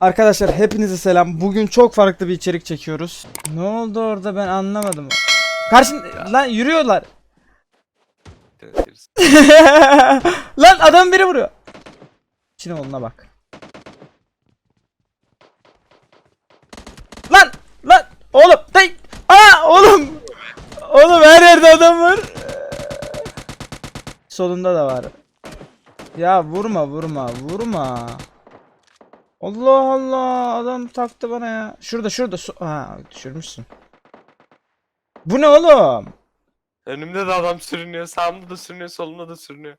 Arkadaşlar hepinize selam. Bugün çok farklı bir içerik çekiyoruz. Ne oldu orada ben anlamadım. Karşın lan yürüyorlar. lan adam biri vuruyor. İçine oluna bak. Lan lan oğlum tek aa oğlum oğlum her yerde adam var. Solunda da var. Ya vurma vurma vurma. Allah Allah adam taktı bana ya. Şurada şurada su ha düşürmüşsün. Bu ne oğlum? Önümde de adam sürünüyor, sağımda da sürünüyor, solumda da sürünüyor.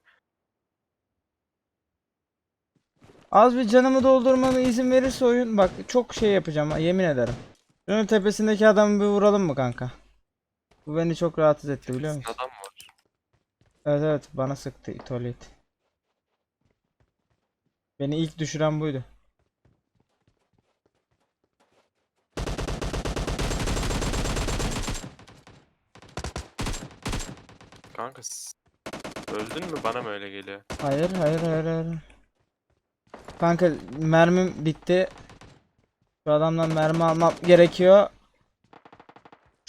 Az bir canımı doldurmama izin verirse oyun bak çok şey yapacağım ha, yemin ederim. Şunun tepesindeki adamı bir vuralım mı kanka? Bu beni çok rahatsız etti biliyor musun? Adam var? Evet evet bana sıktı itolit. Beni ilk düşüren buydu. Kanka s- öldün mü bana mı öyle geliyor? Hayır hayır hayır hayır. Kanka mermim bitti. Şu adamdan mermi almam gerekiyor.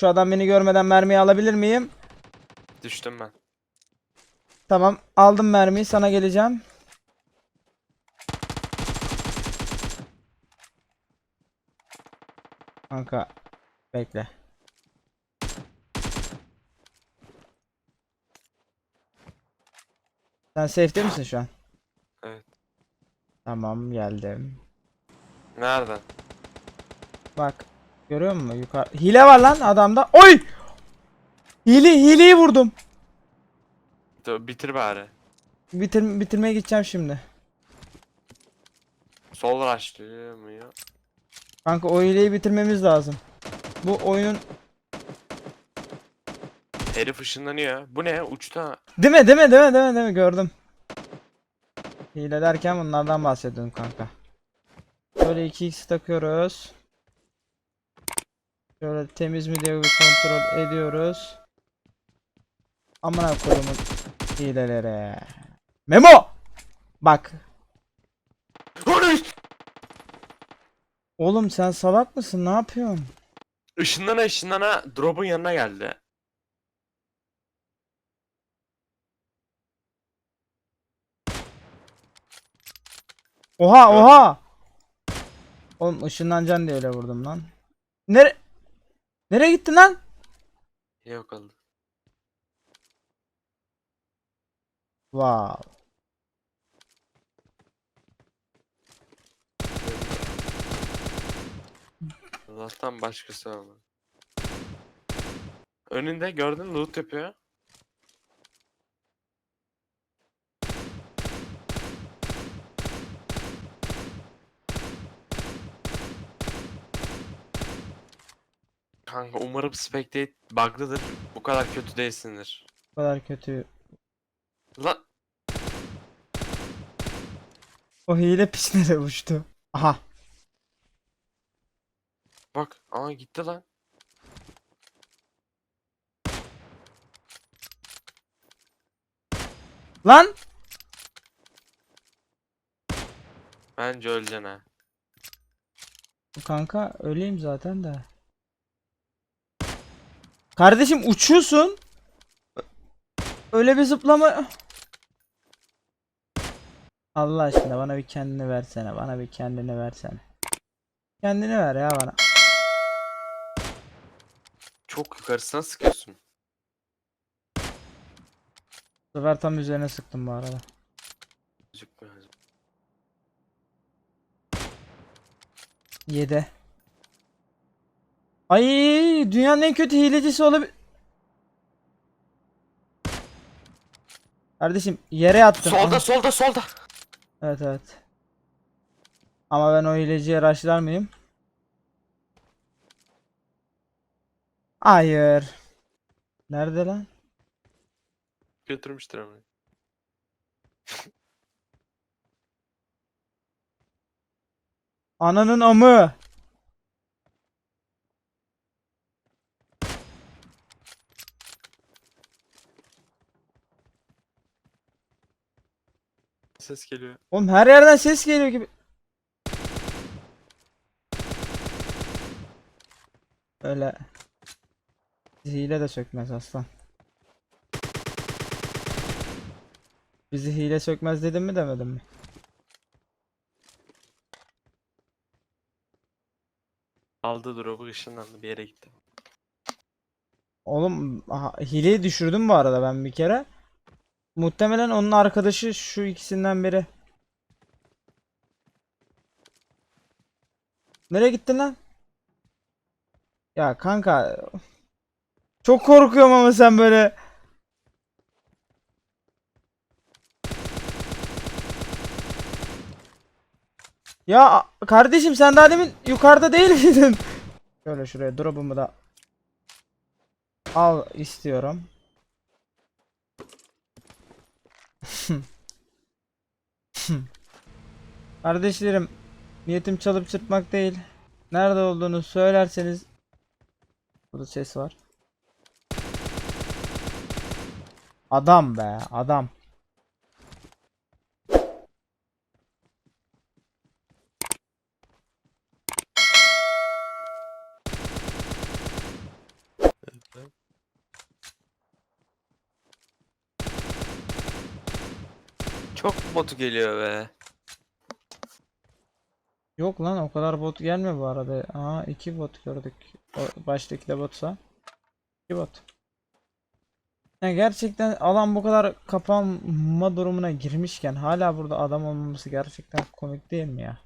Şu adam beni görmeden mermiyi alabilir miyim? Düştüm ben. Tamam aldım mermiyi sana geleceğim. Kanka bekle. Sen safe'te misin şu an? Evet. Tamam geldim. Nereden? Bak görüyor musun yukarı hile var lan adamda. Oy! Hile hileyi vurdum. Dur, bitir bari. Bitir bitirmeye gideceğim şimdi. Sol rushlıyor mu ya? Kanka o hileyi bitirmemiz lazım. Bu oyunun Herif ışınlanıyor. Bu ne? Uçta. Değil mi? Değil mi? Değil mi? Değil mi? Değil mi? Gördüm. Hile derken bunlardan bahsediyorum kanka. Böyle 2x takıyoruz. Şöyle temiz mi diye bir kontrol ediyoruz. Amına koyumun hilelere. Memo! Bak. Oğlum sen salak mısın? Ne yapıyorsun? Işınlana ışınlana drop'un yanına geldi. Oha oha. Oğlum ışınlanacaksın diye öyle vurdum lan. Nere Nereye gittin lan? Yok oldu. Wow. Allah'tan başkası ama. Önünde gördün loot yapıyor. Kanka umarım Spectate bug'lıdır. Bu kadar kötü değilsindir. Bu kadar kötü. Lan O hile piç nereye uçtu? Aha. bak aa gitti lan. Lan! Bence öleceksin ha. Kanka öleyim zaten de. Kardeşim uçuyorsun. Öyle bir zıplama. Allah aşkına bana bir kendini versene. Bana bir kendini versene. Kendini ver ya bana. Çok yukarısına sıkıyorsun. Bu sefer tam üzerine sıktım bu arada. Gözükmüyor. 7. Ay dünyanın en kötü hilecisi olabilir. Kardeşim yere yattım. Solda Aha. solda solda. Evet evet. Ama ben o hileciye rushlar mıyım? Hayır. Nerede lan? Götürmüştür ama. Ananın amı. ses geliyor. Oğlum her yerden ses geliyor gibi. Öyle. Bizi hile de sökmez aslan. Bizi hile sökmez dedim mi demedim mi? Aldı drop'u ışınlandı bir yere gitti. Oğlum hileyi düşürdüm bu arada ben bir kere. Muhtemelen onun arkadaşı şu ikisinden biri. Nereye gittin lan? Ya kanka çok korkuyorum ama sen böyle. Ya kardeşim sen daha demin yukarıda değil miydin? Şöyle şuraya drop'umu da al istiyorum. Kardeşlerim, niyetim çalıp çırpmak değil. Nerede olduğunu söylerseniz Burada ses var. Adam be, adam. Çok botu geliyor be. Yok lan o kadar bot gelmiyor bu arada. Aa iki bot gördük. O baştaki de botsa. İki bot. Ya gerçekten alan bu kadar kapanma durumuna girmişken hala burada adam olmaması gerçekten komik değil mi ya?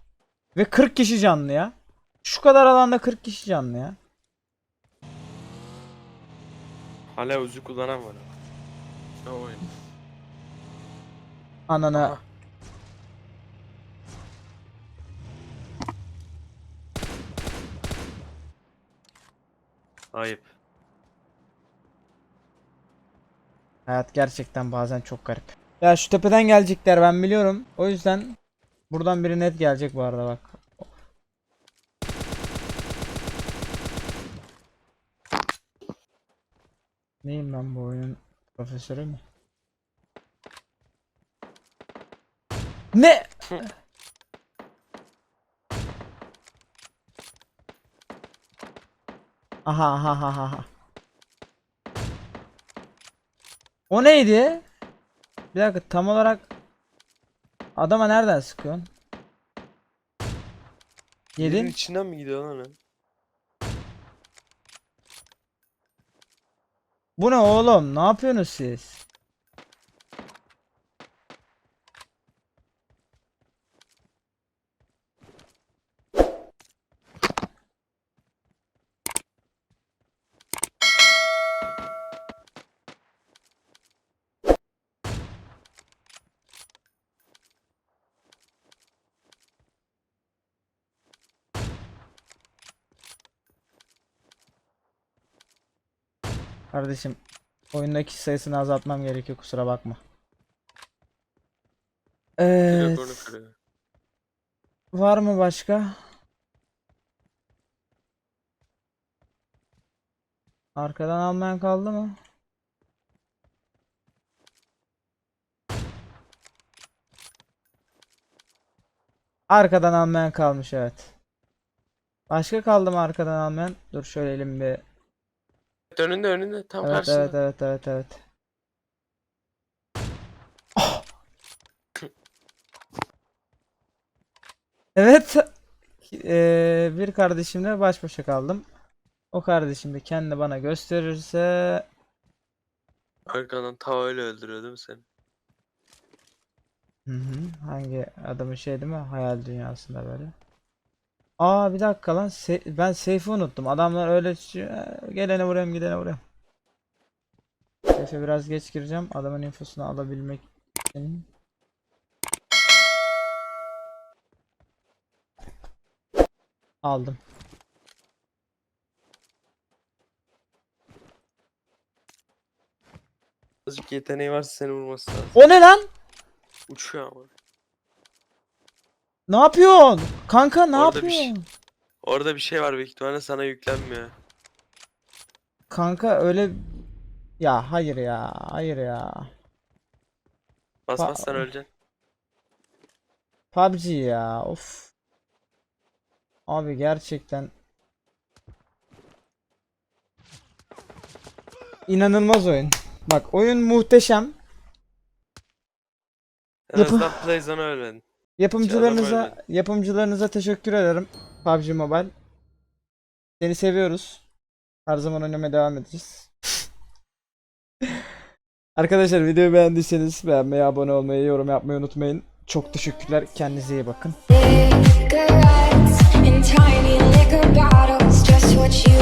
Ve 40 kişi canlı ya. Şu kadar alanda 40 kişi canlı ya. Hala uzu kullanan var. Ne oyun? Ananı. Aha. Ayıp. Hayat gerçekten bazen çok garip. Ya şu tepeden gelecekler ben biliyorum. O yüzden buradan biri net gelecek bu arada bak. Neyim ben bu oyunun profesörü mü? Ne? Aha aha aha aha. O neydi? Bir dakika tam olarak adama nereden sıkıyorsun? Yerin Yedin. içinden mi gidiyor lan? o? Bu ne oğlum? Ne yapıyorsunuz siz? Kardeşim oyundaki sayısını azaltmam gerekiyor kusura bakma. Evet. Var mı başka? Arkadan almayan kaldı mı? Arkadan almayan kalmış evet. Başka kaldı mı arkadan almayan? Dur şöyle elim bir. Önünde önünde tam Evet karşında. evet evet evet evet. Evet. Eee, bir kardeşimle baş başa kaldım. O kardeşim de kendini bana gösterirse Arkadan tavayla öldürüyor değil mi seni? Hı hı. Hangi adamın şey değil mi? Hayal dünyasında böyle. Aa bir dakika lan. Se- ben safe'i unuttum. Adamlar öyle ç- gelene vuruyorum gidene vuruyorum. Safe'e biraz geç gireceğim. Adamın infosunu alabilmek için. Aldım. Azıcık yeteneği varsa seni vurması lazım. O ne lan? Uçuyor ama. Ne yapıyorsun? Kanka ne Orada bir şey- yapıyorsun? Orada bir şey var büyük ihtimalle sana yüklenmiyor. Kanka öyle ya hayır ya hayır ya. Basmazsan Ba- öleceksin. PUBG ya of. Abi gerçekten inanılmaz oyun. Bak oyun muhteşem. En Yapı- azından Playzone'u ölmedin. Yapımcılarınıza yapımcılarınıza teşekkür ederim. PUBG Mobile. Seni seviyoruz. Her zaman oynamaya devam edeceğiz. Arkadaşlar videoyu beğendiyseniz beğenmeyi, abone olmayı, yorum yapmayı unutmayın. Çok teşekkürler. Kendinize iyi bakın. cigarettes in tiny liquor bottles, just what you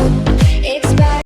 expect.